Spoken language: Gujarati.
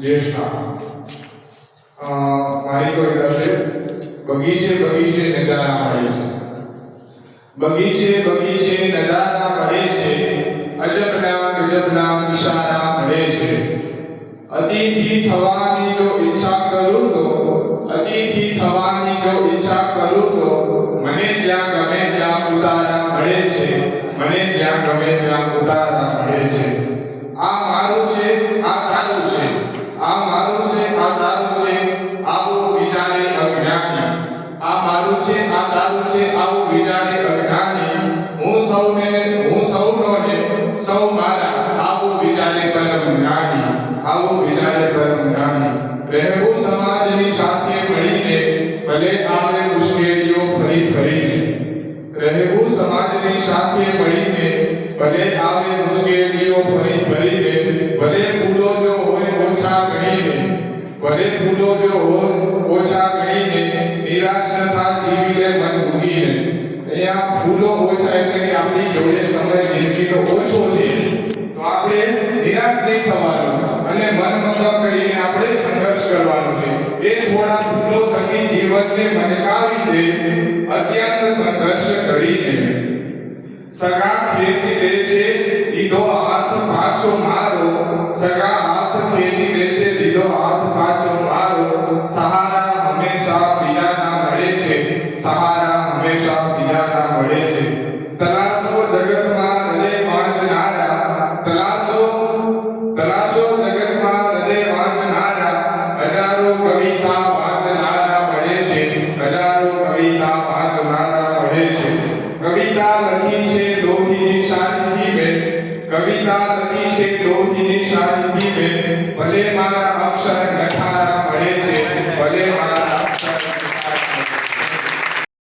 ಜ್ಯೇಷ್ಠಾಃ થવાની જો ઈચ્છા કરું તો અતિથિ થવાની જો ઈચ્છા કરું તો મને જ્યાં ગમે ત્યાં ઉતારા મળે છે મને જ્યાં ગમે ત્યાં ઉતારા મળે છે. તારું છે આવું વિચારે અજ્ઞાની હું સૌને હું સૌનો ને સૌ મારા આવું વિચારે પરમ જ્ઞાની આવું વિચારે પરમ જ્ઞાની રહેવું સમાજની સાથે મળીને ભલે આવે મુશ્કેલીઓ ફરી ફરીને રહેવું સમાજની સાથે મળીને ભલે આવે મુશ્કેલીઓ ફરી ફરીને ભલે ફૂલો જો હોય ઓછા ગણીને ભલે ફૂલો જો હોય ઓછા ગણીને નિરાશ ન થા જીવી લે આપણી જોડે સમય જિંદગીનો ઓછો છે, તો આપણે નિરાશ નહીં થવાનું અને મન મતલબ કરીને આપણે સંઘર્ષ કરવાનો છે. એ થોડા ભૂલો થકી જીવનને મહેકાવી દે, અત્યંત સંઘર્ષ કરીને. સગા ખેંચી લે છે, દીધો હાથ પાછો મારો. સગા હાથ ખેંચી લે છે, દીધો હાથ પાછો મારો. સહારા હંમેશા બીજાના મળે છે, સહારા હંમેશા બીજાના મળે છે. તલાશો ના પાંચ નાના પડે છે. કવિતા લખી છે લોહીની શાનથી મે કવિતા લખી છે લોહીની શાનથી મે ભલે મારા અક્ષર લખારા પડે છે, ભલે મારા